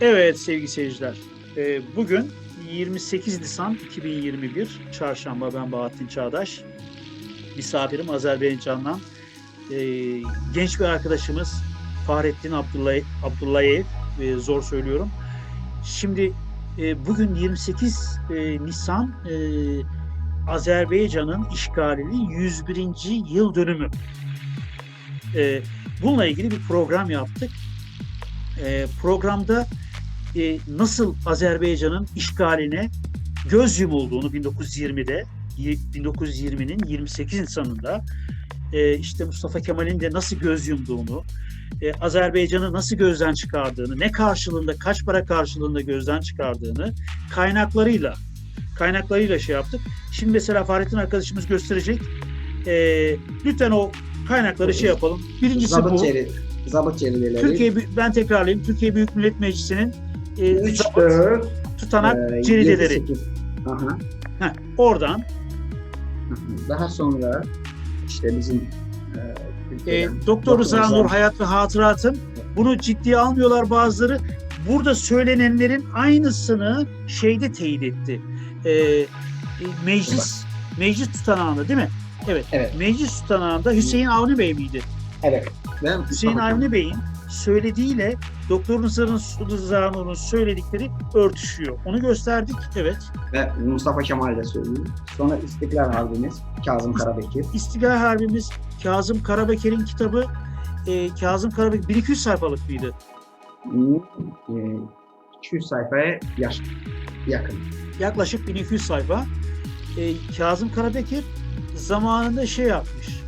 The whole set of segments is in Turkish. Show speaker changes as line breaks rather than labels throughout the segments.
Evet sevgili seyirciler. Ee, Bugün 28 Nisan 2021 Çarşamba ben Bahattin Çağdaş. Misafirim Azerbaycan'dan e, genç bir arkadaşımız Fahrettin Abdullah Abdullayev zor söylüyorum. Şimdi e, bugün 28 e, Nisan e, Azerbaycan'ın işgalinin 101. yıl dönümü. Bununla ilgili bir program yaptık. Programda e, nasıl Azerbaycan'ın işgaline göz yumulduğunu 1920'de 1920'nin 28 Nisan'ında e, işte Mustafa Kemal'in de nasıl göz yumduğunu, e, Azerbaycan'ı nasıl gözden çıkardığını, ne karşılığında, kaç para karşılığında gözden çıkardığını kaynaklarıyla kaynaklarıyla şey yaptık. Şimdi mesela Fahrettin arkadaşımız gösterecek. E, lütfen o kaynakları şey yapalım. Birincisi
Zabıt
bu.
çeri, zabıt.
Türkiye ben tekrarlayayım. Türkiye Büyük Millet Meclisi'nin e,
3,
zabıt
4,
tutanak
e,
cerideleri.
7, 8. Aha.
Heh, oradan
aha. Daha sonra işte bizim e,
e, Doktor Rıza Nur Hayat ve Hatıratım bunu ciddiye almıyorlar bazıları. Burada söylenenlerin aynısını şeyde teyit etti. E, e, meclis meclis tutanağında değil mi? Evet.
Evet.
Meclis tutanağında Hüseyin Avni Bey miydi?
Evet. Ben
Hüseyin Avni Bey'in söylediğiyle Doktor Rıza'nın söyledikleri örtüşüyor. Onu gösterdik. Evet.
ve Mustafa Kemal de söyleyeyim. Sonra İstiklal Harbimiz Kazım Karabekir.
İstiklal Harbimiz Kazım Karabekir'in kitabı e, Kazım Karabekir 1200 sayfalık mıydı?
E, 200 sayfaya yaş, yakın.
Yaklaşık 1200 sayfa. E, Kazım Karabekir zamanında şey yapmış.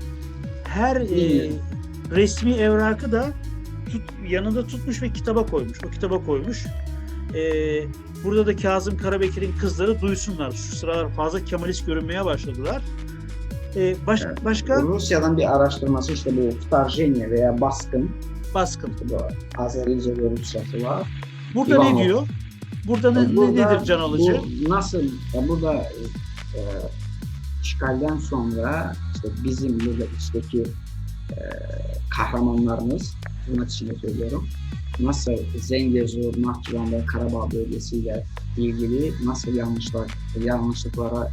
Her e, resmi evrakı da tut, yanında tutmuş ve kitaba koymuş. O kitaba koymuş. E, burada da Kazım Karabekir'in kızları duysunlar. Şu sıralar fazla Kemalist görünmeye başladılar. E, baş,
Evet.
başka
Rusya'dan bir araştırması işte bu Vtarjenya veya baskın.
baskın.
Bu Azerice bir Rusçası var.
Burada
İvanov.
ne diyor? Burada ne, ne
Burada
nedir can alıcı?
Bu nasıl ya burada e, işgalden sonra işte bizim burada içteki e, kahramanlarımız tırnak içinde söylüyorum. Nasıl Zengezur, Nahçıvan ve Karabağ bölgesiyle ilgili nasıl yanlışlar, yanlışlıklara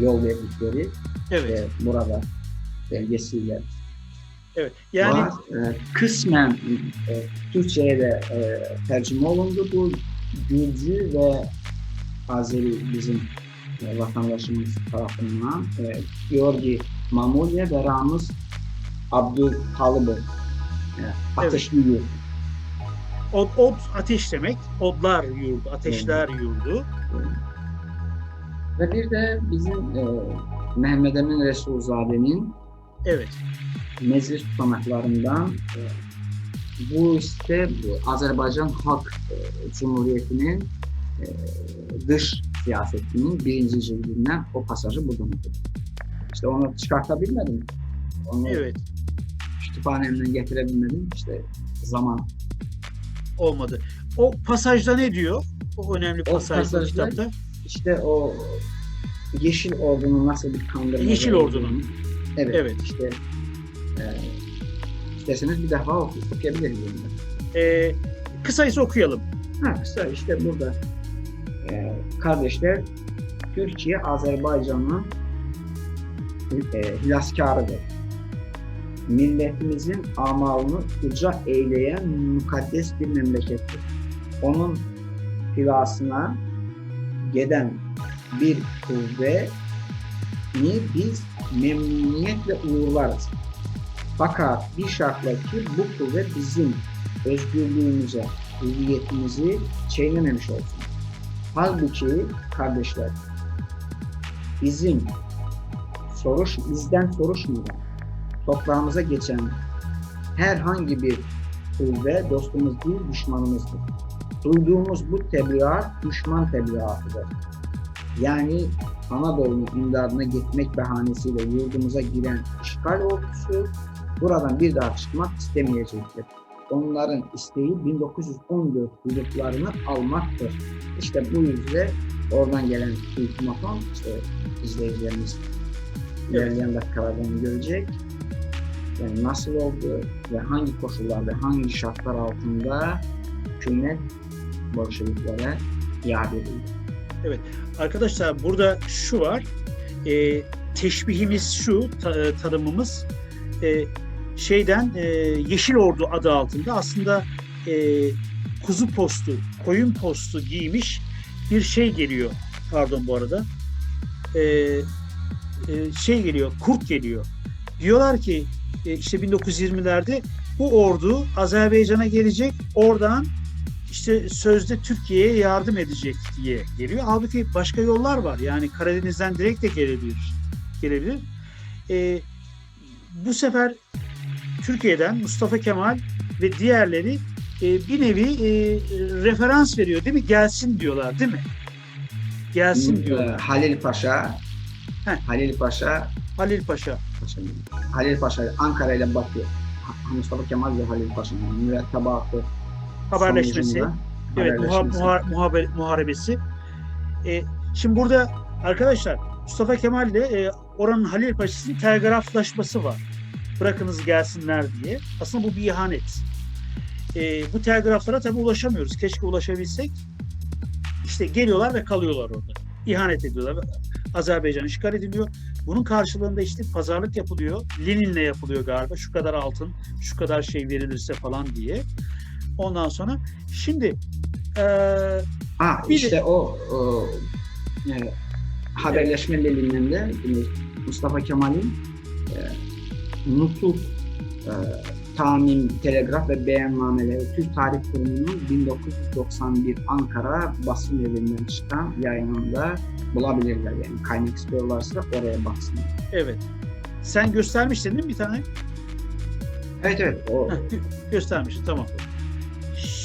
yol verdikleri
Evet.
e, burada belgesiyle
Evet. Yani
var. E, kısmen e, Türkçe'ye de e, tercüme olundu bu Gürcü ve Azeri bizim e, vatandaşımız tarafından e, Georgi Mamulya ve Ramiz Abdülkalıbı e, Ateşli Yurt.
od, od ateş demek. Odlar yurdu, ateşler yurdu.
Ve bir de bizim e, Mehmet Emin Resulzade'nin
Evet.
meclis tutanaklarından e, bu işte bu Azerbaycan Halk e, Cumhuriyeti'nin e, dış siyasetinin birinci cildinden o pasajı okudum. İşte onu çıkartabilmedim. Onu
Evet.
Kütüphanemden getirebilmedim. İşte zaman
Olmadı. O pasajda ne diyor? O önemli pasajda kitapta.
işte o Yeşil Ordu'nun nasıl bir kandırma
Yeşil Ordu'nun.
Evet,
Evet.
işte e, isterseniz bir defa oku- okuyabiliriz.
Ee, kısaysa okuyalım.
Ha, kısa işte burada e, kardeşler Türkiye Azerbaycan'ın e, hilaskarıdır. Milletimizin amalını uca eyleyen mukaddes bir memlekettir. Onun hilasına giden bir kuvve ni biz memnuniyetle uğurlarız. Fakat bir şartla ki bu kuvve bizim özgürlüğümüze, hürriyetimizi çiğnememiş olsun. Halbuki kardeşler bizim soruş bizden soruşmadan toprağımıza geçen herhangi bir kuvve dostumuz değil düşmanımızdır. Duyduğumuz bu tebliğat düşman tebliğatıdır. Yani Anadolu'nun imdadına gitmek bahanesiyle yurdumuza giren işgal ordusu buradan bir daha çıkmak istemeyecektir onların isteği 1914 hudutlarını almaktır. İşte bu yüzden oradan gelen ultimatom işte izleyicilerimiz ilerleyen dakikalardan görecek. Yani nasıl oldu ve hangi koşullarda, hangi şartlar altında hükümet Bolşeviklere iade edildi.
Arkadaşlar burada şu var. E, teşbihimiz şu, ta- e, tanımımız e, şeyden e, Yeşil Ordu adı altında aslında e, kuzu postu, koyun postu giymiş bir şey geliyor. Pardon bu arada. E, e, şey geliyor, kurt geliyor. Diyorlar ki e, işte 1920'lerde bu ordu Azerbaycan'a gelecek, oradan işte sözde Türkiye'ye yardım edecek diye geliyor. Halbuki başka yollar var. Yani Karadeniz'den direkt de gelebilir. Gelebilir. Ee, bu sefer Türkiye'den Mustafa Kemal ve diğerleri e, bir nevi e, referans veriyor değil mi? Gelsin diyorlar değil mi? Gelsin
Ee,
diyorlar.
Halil Paşa
Heh.
Halil Paşa
Halil Paşa.
Paşa Halil Paşa Ankara ile. Ha- Mustafa Kemal ve Halil Paşa'nın mürettebatı
Haberleşmesi. Evet, muha- muha- muhabe- muharebesi. E, şimdi burada arkadaşlar Mustafa Kemal ile e, oranın Halil Paşa'sının telgraflaşması var. Bırakınız gelsinler diye. Aslında bu bir ihanet. E, bu telgraflara tabii ulaşamıyoruz. Keşke ulaşabilsek. İşte geliyorlar ve kalıyorlar orada. İhanet ediyorlar. Azerbaycan işgal ediliyor. Bunun karşılığında işte pazarlık yapılıyor. Lenin'le yapılıyor galiba. Şu kadar altın, şu kadar şey verilirse falan diye. Ondan sonra şimdi eee
Ha,
Bir de-
işte o, o e, haberleşme Lenin'inde e, Mustafa Kemal'in e, nutuk, e, tamim, telgraf ve beyannameleri Türk Tarih Kurumu'nun 1991 Ankara basın evinden çıkan yayınında bulabilirler. Yani kaynak istiyorlarsa oraya baksınlar.
evet. Sen göstermiştin değil mi bir tane?
Evet evet. O,
göstermiştin tamam.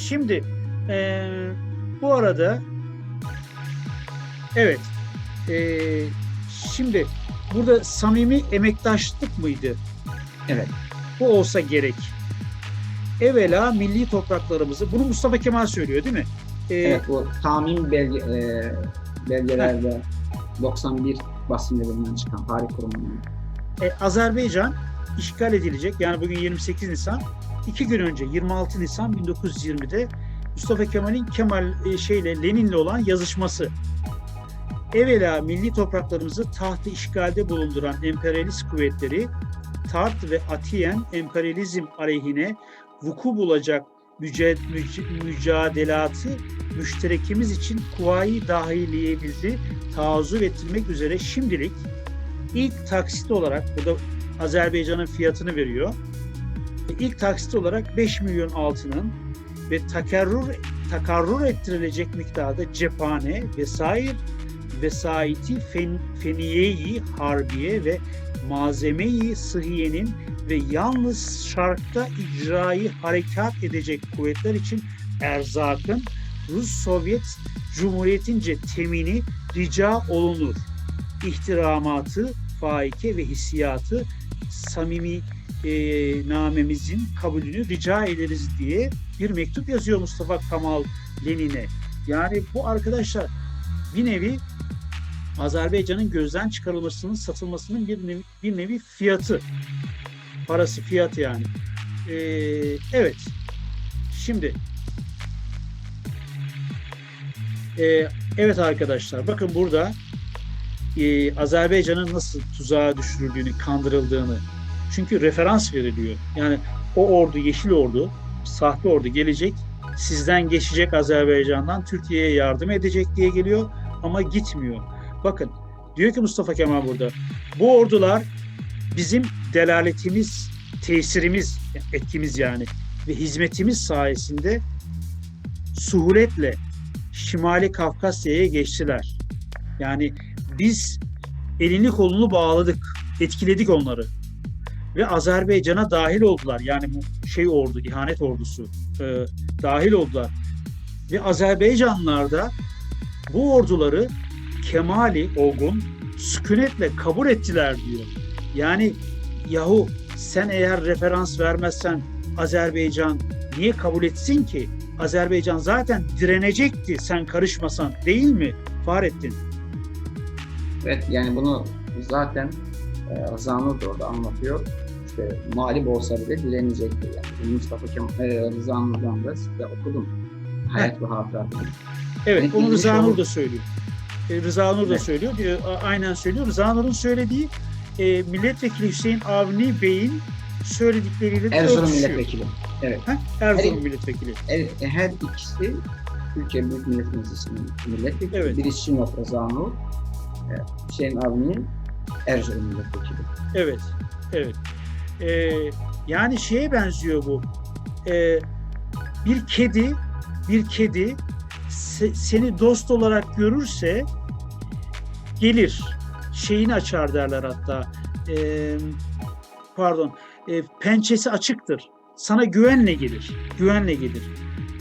Şimdi eee, bu arada evet eee, şimdi burada samimi emektaşlık mıydı?
Evet.
Bu olsa gerek. Evvela milli topraklarımızı, bunu Mustafa Kemal söylüyor değil mi? Ee,
evet bu tamim belge, e, belgelerde 91 basın evinden çıkan Tarih Kurumu'nun
E, Azerbaycan işgal edilecek. Yani bugün 28 Nisan. iki gün önce 26 Nisan 1920'de Mustafa Kemal'in Kemal e, şeyle Lenin'le olan yazışması. Evvela milli topraklarımızı tahtı işgalde bulunduran emperyalist kuvvetleri Tart ve Atiyen emperyalizm aleyhine vuku bulacak müce- müc- mücadelatı müşterekimiz için kuvayi dahiliyemizi taarruz ettirmek üzere şimdilik ilk taksit olarak burada Azerbaycan'ın fiyatını veriyor. İlk taksit olarak 5 milyon altının ve takarrur takarrur ettirilecek miktarda cephane vesair vesaiti fen, feniyeyi harbiye ve malzemeyi sıhhiyenin ve yalnız şarkta icrayı harekat edecek kuvvetler için erzakın Rus Sovyet Cumhuriyetince temini rica olunur. İhtiramatı, faike ve hissiyatı samimi e, namemizin kabulünü rica ederiz diye bir mektup yazıyor Mustafa Kemal Lenin'e. Yani bu arkadaşlar bir nevi Azerbaycan'ın gözden çıkarılmasının, satılmasının bir nevi, bir nevi fiyatı. Parası fiyatı yani. Ee, evet. Şimdi Ee, evet arkadaşlar bakın burada e, Azerbaycan'ın nasıl tuzağa düşürüldüğünü, kandırıldığını. Çünkü referans veriliyor. Yani o ordu, Yeşil Ordu, sahte ordu gelecek, sizden geçecek Azerbaycan'dan Türkiye'ye yardım edecek diye geliyor ama gitmiyor. Bakın diyor ki Mustafa Kemal burada, bu ordular bizim delaletimiz, tesirimiz, etkimiz yani ve hizmetimiz sayesinde suhuletle Şimali Kafkasya'ya geçtiler. Yani biz elini kolunu bağladık, etkiledik onları. Ve Azerbaycan'a dahil oldular. Yani bu şey ordu, ihanet ordusu e, dahil oldular. Ve Azerbaycanlılar da bu orduları kemali olgun sükunetle kabul ettiler diyor. Yani yahu sen eğer referans vermezsen Azerbaycan niye kabul etsin ki? Azerbaycan zaten direnecekti sen karışmasan değil mi Fahrettin?
Evet yani bunu zaten e, Rızanur da orada anlatıyor. İşte mağlup olsa bile direnecektir yani. Mustafa Kemal, e, Rıza Nur'dan da size okudum. hayat ve hatıratı.
Evet,
Yani
onu
ilginç
Rıza Nur
olur.
da söylüyor. E, Rıza Nur da
Evet.
söylüyor. a- aynen söylüyor. Rıza Nur'un söylediği e, Milletvekili Hüseyin Avni Bey'in söyledikleriyle de
Erzurum milletvekili. Evet.
Ha? Erzurum
Her-
milletvekili.
Her, her ikisi Türkiye Büyük Millet Meclisi'nin milletvekili.
Evet.
Birisi Sinop Rıza Nur, e, Hüseyin Avni Erzurum milletvekili.
Evet, evet. Ee, yani şeye benziyor bu. Ee, bir kedi, bir kedi se- seni dost olarak görürse gelir. Şeyini açar derler hatta. Ee, pardon. Ee, pençesi açıktır. Sana güvenle gelir. Güvenle gelir.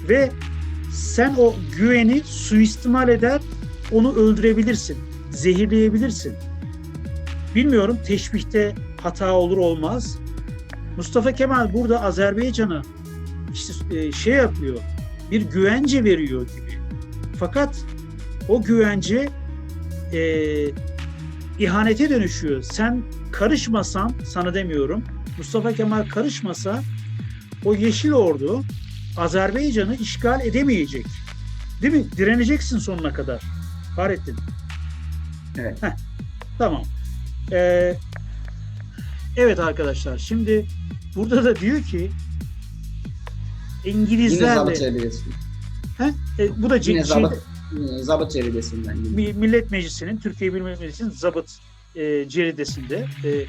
Ve sen o güveni suistimal eder, onu öldürebilirsin. Zehirleyebilirsin. Bilmiyorum teşbihte hata olur olmaz. Mustafa Kemal burada Azerbaycan'a işte e, şey yapıyor. Bir güvence veriyor gibi. Fakat o güvence e, ihanete dönüşüyor. Sen karışmasan sana demiyorum. Mustafa Kemal karışmasa o Yeşil Ordu Azerbaycan'ı işgal edemeyecek. Değil mi? Direneceksin sonuna kadar. Fahrettin.
Evet.
Heh, tamam. Ee, evet arkadaşlar şimdi burada da diyor ki
Yine
İngilizlerle
zabıt ceridesi.
He? E, bu da
Yine
şey-
zabıt, yine zabıt ceridesinden
Millet Meclisi'nin, Türkiye Büyük Millet Meclisi'nin zabıt e, ceridesinde e,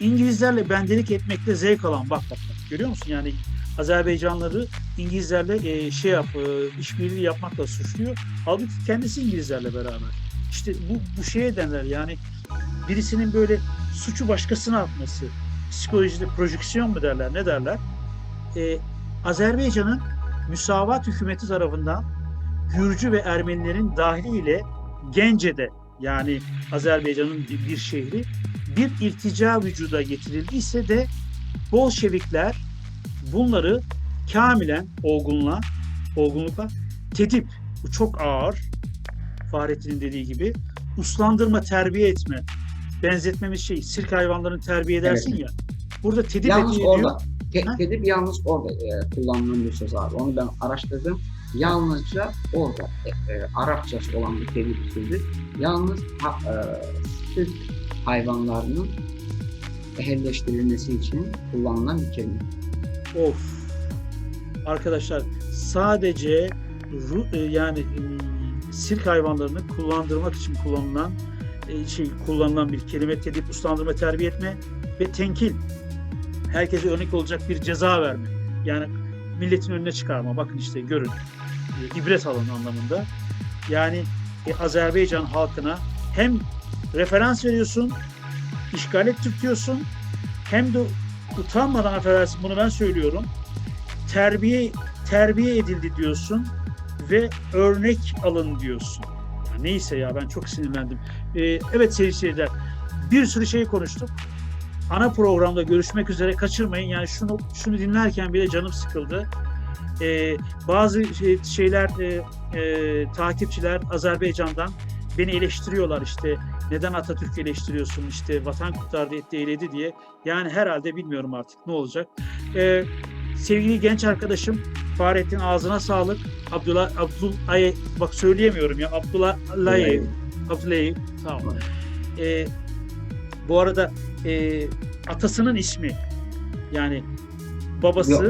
İngilizlerle bendelik etmekte zevk alan bak bak bak görüyor musun? Yani Azerbaycanlıları İngilizlerle e, şey yap, e, işbirliği yapmakla suçluyor. Halbuki kendisi İngilizlerle beraber. İşte bu, bu şeye derler yani birisinin böyle suçu başkasına atması. Psikolojide projeksiyon mu derler ne derler? E, Azerbaycan'ın müsavat hükümeti tarafından Gürcü ve Ermenilerin dahiliyle Gence'de yani Azerbaycan'ın bir şehri bir irtica vücuda getirildiyse de Bolşevikler bunları kamilen olgunla, olgunlukla tedip, bu çok ağır Fahrettin'in dediği gibi uslandırma, terbiye etme. Benzetmemiz şey, sirk hayvanlarını terbiye edersin ya. Burada tedip
Yalnız
ediyor.
orada, te- tedip yalnız orada e, kullanılan bir söz abi. Onu ben araştırdım. Yalnızca orada e, e, olan bir tedip sözü. Yalnız ha, e, süt hayvanlarının ehilleştirilmesi için kullanılan bir kelime.
Of. Arkadaşlar sadece ru- e, yani e, sirk hayvanlarını kullandırmak için kullanılan e, şey kullanılan bir kelime tedip uslandırma terbiye etme ve tenkil. Herkese örnek olacak bir ceza verme. Yani milletin önüne çıkarma. Bakın işte görün. E, ibret alın anlamında. Yani e, Azerbaycan halkına hem referans veriyorsun, işgal ettirtiyorsun hem de utanmadan affedersin bunu ben söylüyorum. Terbiye terbiye edildi diyorsun ve örnek alın diyorsun. Ya neyse ya ben çok sinirlendim. Ee, evet sevgili seyirciler bir sürü şey konuştuk. Ana programda görüşmek üzere kaçırmayın. Yani şunu şunu dinlerken bile canım sıkıldı. Ee, bazı şey- şeyler e, e, takipçiler Azerbaycan'dan beni eleştiriyorlar işte neden Atatürk'ü eleştiriyorsun işte vatan kurtardı etti eyledi diye. Yani herhalde bilmiyorum artık ne olacak. Ee, sevgili genç arkadaşım Fahrettin ağzına sağlık. Abdullah Abdul Ay bak söyleyemiyorum ya Abdullah Layev. Abdullah tamam. Ee, bu arada e, atasının ismi yani babası
Yok,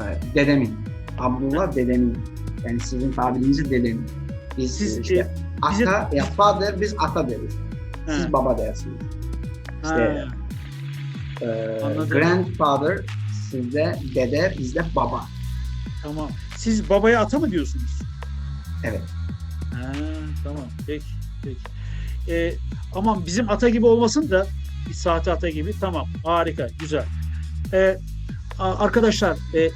e, dedemin. Abdullah dedemin. Yani sizin tabirinizi dedemin. Biz
Siz,
e, işte
e, bize-
ata, ya father biz ata deriz. Siz
Ha,
baba dersiniz.
ha,
işte-
Anladım.
grandfather sizde dede bizde baba.
tamam. Siz babaya ata mı diyorsunuz?
Evet.
Ha, tamam. Peki. Peki. Ee, aman bizim ata gibi olmasın da bir saate ata gibi. Tamam. Harika. Güzel. Ee, arkadaşlar e,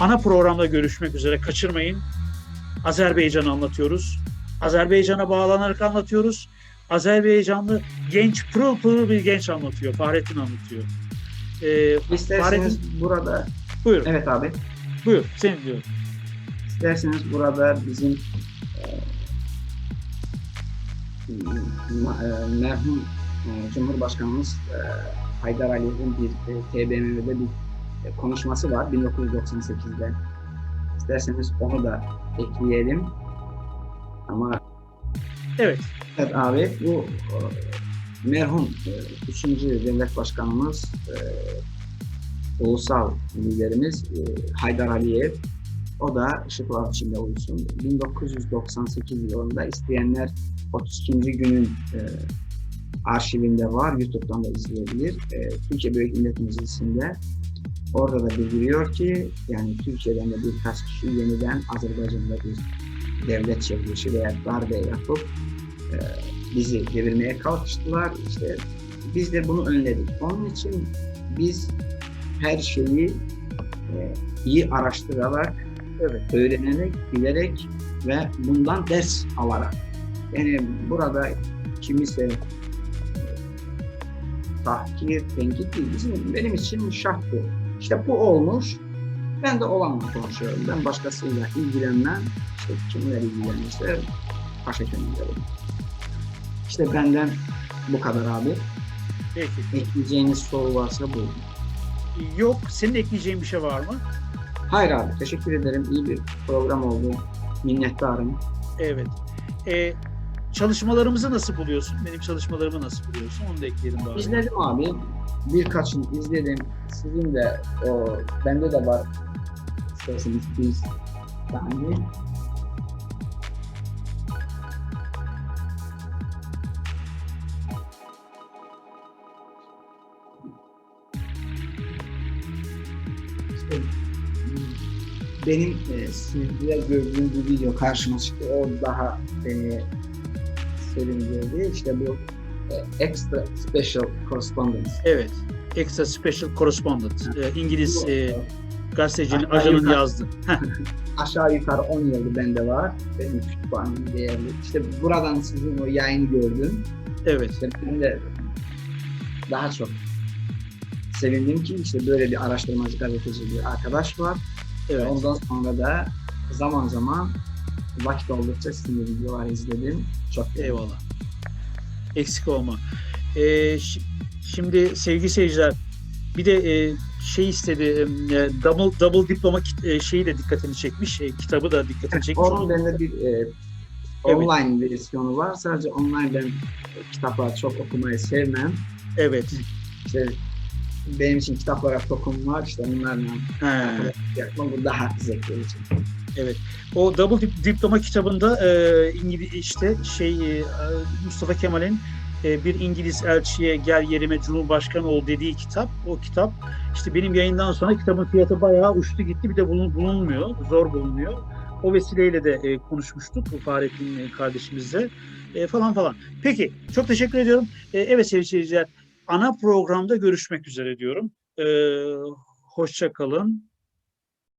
ana programda görüşmek üzere. Kaçırmayın. Azerbaycan'ı anlatıyoruz. Azerbaycan'a bağlanarak anlatıyoruz. Azerbaycanlı genç, pırıl pırıl bir genç anlatıyor. Fahrettin anlatıyor. Ee,
İsterseniz
Fahrettin,
burada
buyur.
evet abi.
Buyur. Seni diyorum.
İsterseniz burada bizim e, e, merhum e, Cumhurbaşkanımız Haydar Aliyev'in bir TBMM'de bir konuşması var 1998'de İsterseniz onu da ekleyelim. Ama
Evet.
evet abi bu e, merhum 3. devlet başkanımız e, ulusal liderimiz e, Haydar Aliyev o da ışıklar içinde uyusun. 1998 yılında isteyenler 32. günün e, arşivinde var. YouTube'dan da izleyebilir. E, Türkiye Büyük Millet Meclisi'nde orada da bildiriyor ki yani Türkiye'den de birkaç kişi yeniden Azerbaycan'da bir devlet çevrilişi veya darbe yapıp e, bizi devirmeye kalkıştılar. İşte biz de bunu önledik. Onun için biz her şeyi e, iyi araştırarak,
Evet.
öğrenerek, bilerek ve bundan ders alarak. Yani burada kimisi e, tahkir, tenkit değil. Bizim, benim için şart bu. İşte bu olmuş. Ben de olanla konuşuyorum. Ben başkasıyla ilgilenmem. İşte kimler ilgilenirse paşa kendileri. İşte benden bu kadar abi.
Peki.
Ekleyeceğiniz soru varsa bu.
Yok. Senin ekleyeceğin bir şey var mı?
Hayır abi teşekkür ederim. İyi bir program oldu. Minnettarım.
Evet. Ee, çalışmalarımızı nasıl buluyorsun? Benim çalışmalarımı nasıl buluyorsun? Onu da ekleyelim bari.
İzledim abi. Birkaçını izledim. Sizin de o bende de var. İsterseniz saniye. İşte benim e, sizde gördüğüm bu video karşıma çıktı. O daha beni sevindirdi. İşte bu e, Extra Special Correspondence.
Evet. Extra Special Correspondent. Ee, İngiliz e, gazetecinin, ajanın yazdı.
Aşağı yukarı 10 yıldır bende var. Benim kütüphanem değerli. İşte buradan sizin o yayını gördüm.
evet.
İşte ben de daha çok sevindim ki işte böyle bir araştırmacı gazeteci bir arkadaş var.
Evet.
Ondan sonra da zaman zaman vakit oldukça sizin de videolar izledim. Çok
Eyvallah. Eksik olma. Şi- şimdi sevgili seyirciler bir de e, şey istedi e, double double diploma kit- e, şeyi de dikkatini çekmiş. E, kitabı da dikkatini çekmiş.
Onun bende bir e, online versiyonu var. Sadece online ben e, kitaplar çok okumayı sevmem.
Evet.
İşte benim için kitaplara tokum var. İşte onlarla yapmam bu daha zevkli için.
O double dip- diploma kitabında e, İngiliz işte şey e, Mustafa Kemal'in e, bir İngiliz elçiye gel yerime Cumhurbaşkanı ol dediği kitap. O kitap işte benim yayından sonra kitabın fiyatı bayağı uçtu gitti. Bir de bulun, bulunmuyor. Zor bulunuyor. O vesileyle de e, konuşmuştuk bu Fahrettin e, kardeşimizle e, falan falan. Peki çok teşekkür ediyorum. E, evet sevgili seyirciler ana programda görüşmek üzere diyorum. E, hoşça kalın.